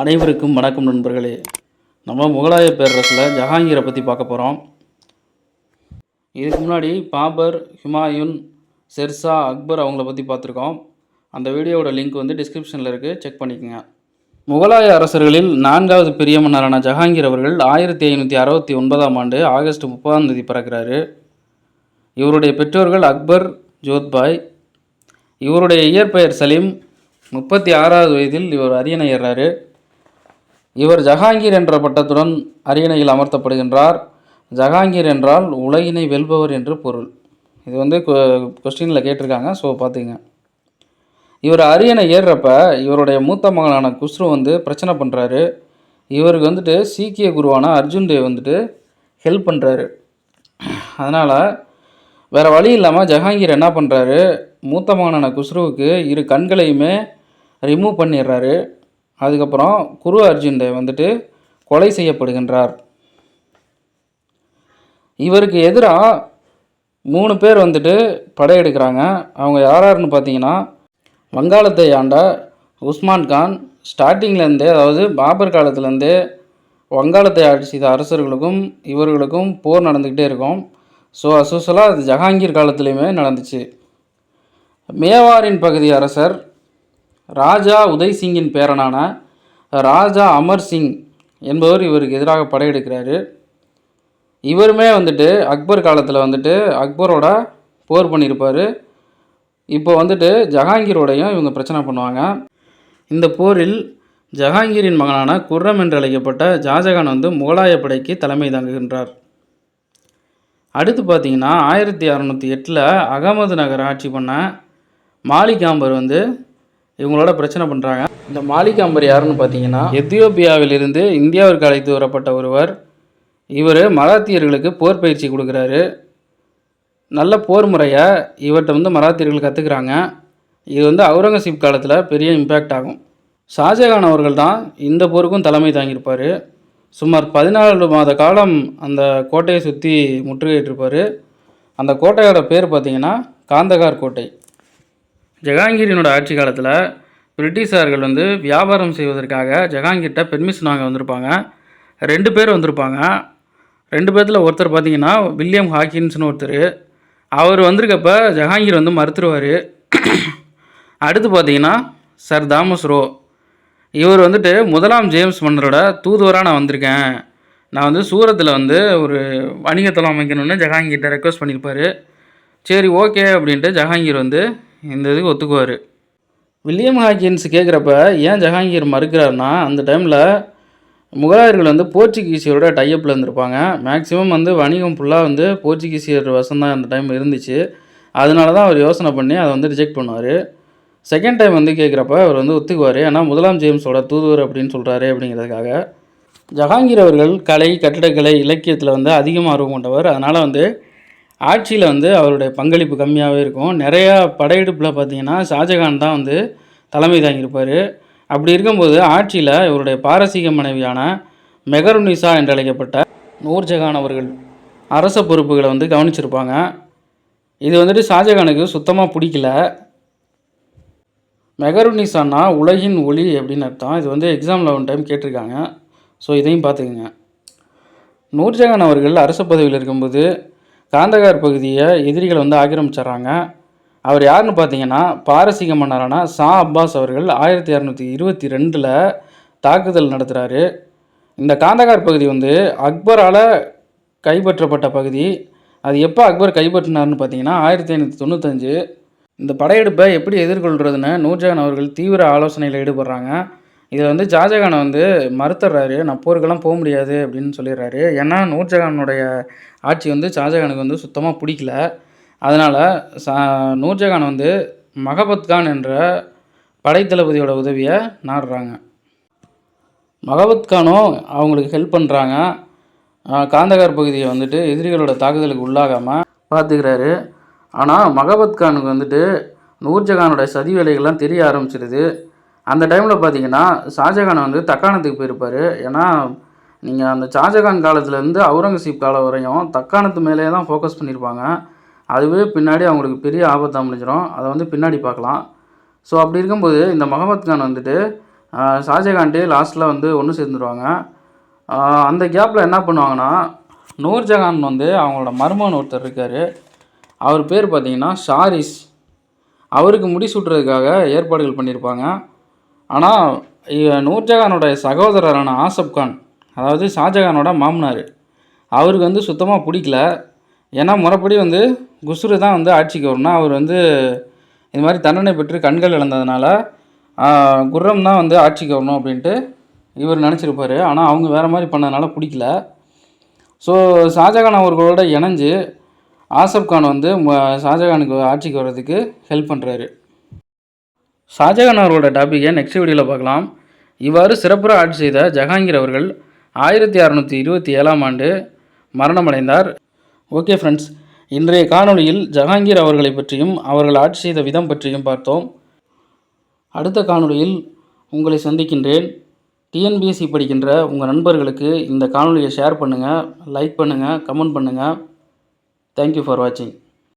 அனைவருக்கும் வணக்கம் நண்பர்களே. நம்ம முகலாய பேரரசில் ஜஹாங்கீரை பற்றி பார்க்க போகிறோம் இதுக்கு முன்னாடி பாபர் ஹுமாயூன் செர்சா அக்பர் அவங்கள பற்றி பார்த்துருக்கோம். அந்த வீடியோவோட லிங்க் வந்து டிஸ்கிரிப்ஷனில் இருக்குது செக் பண்ணிக்கோங்க. முகலாய அரசர்களில் நான்காவது பெரிய மன்னரான ஜஹாங்கீர் அவர்கள் ஆயிரத்தி ஐநூற்றி அறுபத்தி ஒன்பதாம் ஆண்டு ஆகஸ்ட் முப்பதாம் தேதி பிறக்கிறாரு. இவருடைய பெற்றோர்கள் அக்பர் ஜோத்பாய் இவருடைய இயற்பெயர் சலீம் முப்பத்தி ஆறாவது வயதில் இவர் அரியணை ஏறாரு இவர் ஜஹாங்கீர் என்ற பட்டத்துடன் அரியணையில் அமர்த்தப்படுகின்றார். ஜஹாங்கீர் என்றால் உலகினை வெல்பவர் என்று பொருள். இது வந்து கொஸ்டினில் கேட்டிருக்காங்க ஸோ பார்த்துங்க இவர் அரியணை ஏறுறப்ப இவருடைய மூத்த மகனான குஸ்ரு வந்து பிரச்சனை பண்ணுறாரு இவருக்கு வந்துட்டு சீக்கிய குருவான அர்ஜுன் தேவ் வந்துட்டு ஹெல்ப் பண்ணுறாரு அதனால் வேறு வழி இல்லாமல் ஜஹாங்கீர் என்ன பண்ணுறாரு மூத்த மகனான குஸ்ருவுக்கு இரு கண்களையுமே ரிமூவ் பண்ணிடுறாரு. அதுக்கப்புறம் குரு அர்ஜுன் தேவ் வந்துட்டு கொலை செய்யப்படுகின்றார். இவருக்கு எதிராக மூணு பேர் வந்துட்டு படையெடுக்கிறாங்க அவங்க யார் யாருன்னு பார்த்தீங்கன்னா வங்காளத்தை ஆண்ட உஸ்மான் கான் ஸ்டார்டிங்லேருந்தே அதாவது பாபர் காலத்துலேருந்தே வங்காளத்தை ஆட்சி செய்த அரசர்களுக்கும் இவர்களுக்கும் போர் நடந்துக்கிட்டே இருக்கும். ஸோ அசூசலாக அது ஜஹாங்கீர் காலத்துலேயுமே நடந்துச்சு. மேவாரின் பகுதி அரசர் ராஜா உதய் சிங்கின் பேரனான ராஜா அமர் சிங் என்பவர் இவருக்கு எதிராக படையெடுக்கிறாரு. இவருமே வந்துட்டு அக்பர் காலத்தில் வந்துட்டு அக்பரோட போர் பண்ணியிருப்பார். இப்போ வந்துட்டு ஜஹாங்கீரோடையும் இவங்க பிரச்சனை பண்ணுவாங்க. இந்த போரில் ஜஹாங்கீரின் மகனான குர்ரம் என்று அழைக்கப்பட்ட ஜாஜகான் வந்து முகலாய படைக்கு தலைமை தாங்குகின்றார். அடுத்து பார்த்தீங்கன்னா ஆயிரத்தி அறநூற்றி எட்டில் அகமது நகர் ஆட்சி பண்ண மாலிகாம்பர் வந்து இவங்களோட பிரச்சனை பண்ணுறாங்க இந்த மாலிகாம்பர் யாருன்னு பார்த்தீங்கன்னா எத்தியோப்பியாவிலிருந்து இந்தியாவிற்கு அழைத்து வரப்பட்ட ஒருவர். இவர் மராத்தியர்களுக்கு போர் பயிற்சி கொடுக்குறாரு. நல்ல போர் முறையை இவர்கிட்ட வந்து மராத்தியர்கள் கற்றுக்குறாங்க இது வந்து அவுரங்கசீப் காலத்தில் பெரிய இம்பேக்ட் ஆகும். ஷாஜகான் அவர்கள் தான் இந்த போருக்கும் தலைமை தாங்கியிருப்பார். சுமார் பதினாலு மாத காலம் அந்த கோட்டையை சுற்றி முற்றுகையிட்டிருப்பார். அந்த கோட்டையோட பேர் பார்த்திங்கன்னா காந்தகார் கோட்டை. ஜஹாங்கீரினோட ஆட்சி காலத்தில் பிரிட்டிஷார்கள் வந்து வியாபாரம் செய்வதற்காக ஜஹாங்கீர்கிட்ட பெர்மிஷன் வாங்க வந்திருப்பாங்க. ரெண்டு பேர் வந்திருப்பாங்க. ரெண்டு பேர்த்தில் ஒருத்தர் பார்த்தீங்கன்னா வில்லியம் ஹாக்கின்ஸ்னு ஒருத்தர். அவர் வந்திருக்கப்ப ஜஹாங்கீர் வந்து மறுத்துருவார். அடுத்து பார்த்தீங்கன்னா சர் தாமஸ் ரோ. இவர் வந்துட்டு முதலாம் ஜேம்ஸ் மன்னரோட தூதுவராக நான் வந்திருக்கேன். நான் வந்து சூரத்தில் வந்து ஒரு வணிகத்தலம் அமைக்கணும்னு ஜஹாங்கீர்கிட்ட ரெக்வஸ்ட் பண்ணியிருப்பார் சரி ஓகே அப்படின்ட்டு ஜஹாங்கீர் வந்து இந்த இதுக்கு ஒத்துக்குவார். வில்லியம் ஹாக்கின்ஸ் கேட்குறப்ப ஏன் ஜஹாங்கீர் மறுக்கிறாருன்னா அந்த டைமில் முகலாயர்கள் வந்து போர்ச்சுகீசியரோட டைஅப்பில் இருந்திருப்பாங்க. மேக்ஸிமம் வந்து வணிகம் ஃபுல்லாக வந்து போர்ச்சுகீசியர் வசம் தான் அந்த டைம் இருந்துச்சு. அதனால தான் அவர் யோசனை பண்ணி அதை வந்து ரிஜெக்ட் பண்ணுவார். செகண்ட் டைம் வந்து கேட்குறப்ப அவர் வந்து ஒத்துக்குவார். ஏன்னா முதலாம் ஜேம்ஸோட தூதுவர் அப்படின்னு சொல்கிறாரு அப்படிங்கிறதுக்காக. ஜஹாங்கீர் அவர்கள் கலை கட்டிடக்கலை இலக்கியத்தில் வந்து அதிகமாக ஆர்வம் கொண்டவர். அதனால் வந்து ஆட்சியில் வந்து அவருடைய பங்களிப்பு கம்மியாகவே இருக்கும். நிறையா படையெடுப்பில் பார்த்தீங்கன்னா ஷாஜகான் தான் வந்து தலைமை தாங்கியிருப்பார். அப்படி இருக்கும்போது ஆட்சியில் இவருடைய பாரசீக மனைவியான மெகருனிசா என்று அழைக்கப்பட்ட நூர்ஜஹான் அவர்கள் அரச பொறுப்புகளை வந்து கவனிச்சிருப்பாங்க. இது வந்துட்டு ஷாஜகானுக்கு சுத்தமாக பிடிக்கல. மெகருனிசான்னா உலகின் ஒளி அப்படின்னு அர்த்தம். இது வந்து எக்ஸாமில் ஒன் டைம் கேட்டிருக்காங்க. ஸோ இதையும் பார்த்துக்குங்க. நூர்ஜஹான் அவர்கள் அரச பதவியில் இருக்கும்போது காந்தகார் பகுதியை எதிரிகள் வந்து ஆக்கிரமிச்சிட்றாங்க. அவர் யாருன்னு பார்த்தீங்கன்னா பாரசீக மன்னரான ஷா அப்பாஸ் அவர்கள் ஆயிரத்தி இரநூத்தி இருபத்தி ரெண்டில் தாக்குதல் நடத்துகிறாரு இந்த காந்தகார் பகுதி வந்து அக்பரால் கைப்பற்றப்பட்ட பகுதி. அது எப்போ அக்பர் கைப்பற்றினார்னு பார்த்தீங்கன்னா ஆயிரத்தி ஐநூற்றி தொண்ணூத்தஞ்சு. இந்த படையெடுப்பை எப்படி எதிர்கொள்கிறதுன்னு நூர்ஜஹான் அவர்கள் தீவிர ஆலோசனையில் ஈடுபடுறாங்க. இதில் வந்து ஷாஜகானை வந்து மறுத்துடுறாரு. நான் போருக்கெல்லாம் போக முடியாது அப்படின்னு சொல்லிடுறாரு. ஏன்னா நூர்ஜஹானுடைய ஆட்சி வந்து ஷாஜகானுக்கு வந்து சுத்தமாக பிடிக்கல. அதனால் சா நூர்ஜஹான் வந்து மகபத் கான் என்ற படைத்தளபதியோட உதவியை நாடுறாங்க. மகபத் கானும் அவங்களுக்கு ஹெல்ப் பண்ணுறாங்க காந்தகார் பகுதியை வந்துட்டு எதிரிகளோட தாக்குதலுக்கு உள்ளாகாமல் பார்த்துக்கிறாரு. ஆனால் மகபத் கானுக்கு வந்துட்டு நூர்ஜஹானோட சதி வேலைகள்லாம் தெரிய ஆரம்பிச்சிடுது அந்த டைமில் பார்த்தீங்கன்னா ஷாஜகான் வந்து தக்காணத்துக்கு போயிருப்பார். ஏன்னா நீங்கள் அந்த ஷாஜகான் காலத்துலேருந்து அவுரங்கசீப் காலம் வரையும் தக்காணத்து மேலே தான் ஃபோக்கஸ் பண்ணியிருப்பாங்க அதுவே பின்னாடி அவங்களுக்கு பெரிய ஆபத்தாக முடிஞ்சிடும் அதை வந்து பின்னாடி பார்க்கலாம். ஸோ அப்படி இருக்கும்போது இந்த முகமது கான் வந்துட்டு ஷாஜகான்ட்டே லாஸ்ட்டில் வந்து ஒன்று சேர்ந்துருவாங்க. அந்த கேப்பில் என்ன பண்ணுவாங்கன்னா நூர்ஜஹான் வந்து அவங்களோட மருமகன் ஒருத்தர் இருக்கார். அவர் பேர் பார்த்தீங்கன்னா ஷாரிஸ். அவருக்கு முடி சுட்டுறதுக்காக ஏற்பாடுகள் பண்ணியிருப்பாங்க ஆனால் நூர்ஜஹானோட சகோதரரான ஆசப் கான் அதாவது ஷாஜகானோட மாமனார் அவருக்கு வந்து சுத்தமாக பிடிக்கல. ஏன்னா முறைப்படி வந்து குஸ்ரு தான் வந்து ஆட்சிக்கு வரணும். அவர் வந்து இது மாதிரி தண்டனை பெற்று கண்கள் இழந்ததுனால குர்ரம் தான் வந்து ஆட்சிக்கு வரணும் அப்படின்ட்டு இவர் நினச்சிருப்பார். ஆனால் அவங்க வேறு மாதிரி பண்ணதுனால பிடிக்கல. ஸோ ஷாஜகான் அவர்களோட இணைஞ்சு ஆசப் கான் வந்து ம- ஷாஜகானுக்கு ஆட்சிக்கு வர்றதுக்கு ஹெல்ப் பண்ணுறாரு ஷாஜகான் அவர்களோட டாப்பிக்கை நெக்ஸ்ட் வீடியோவில் பார்க்கலாம். இவ்வாறு சிறப்புற ஆட்சி செய்த ஜஹாங்கீர் அவர்கள் ஆயிரத்தி அறநூற்றி இருபத்தி ஏழாம் ஆண்டு மரணமடைந்தார். ஓகே ஃப்ரெண்ட்ஸ் இன்றைய காணொளியில் ஜஹாங்கீர் அவர்களை பற்றியும் அவர்கள் ஆட்சி செய்த விதம் பற்றியும் பார்த்தோம். அடுத்த காணொளியில் உங்களை சந்திக்கின்றேன். டிஎன்பிஎஸ்சி படிக்கின்ற உங்கள் நண்பர்களுக்கு இந்த காணொலியை ஷேர் பண்ணுங்கள் லைக் பண்ணுங்கள் கமெண்ட் பண்ணுங்கள் தேங்க்யூ ஃபார் வாட்சிங்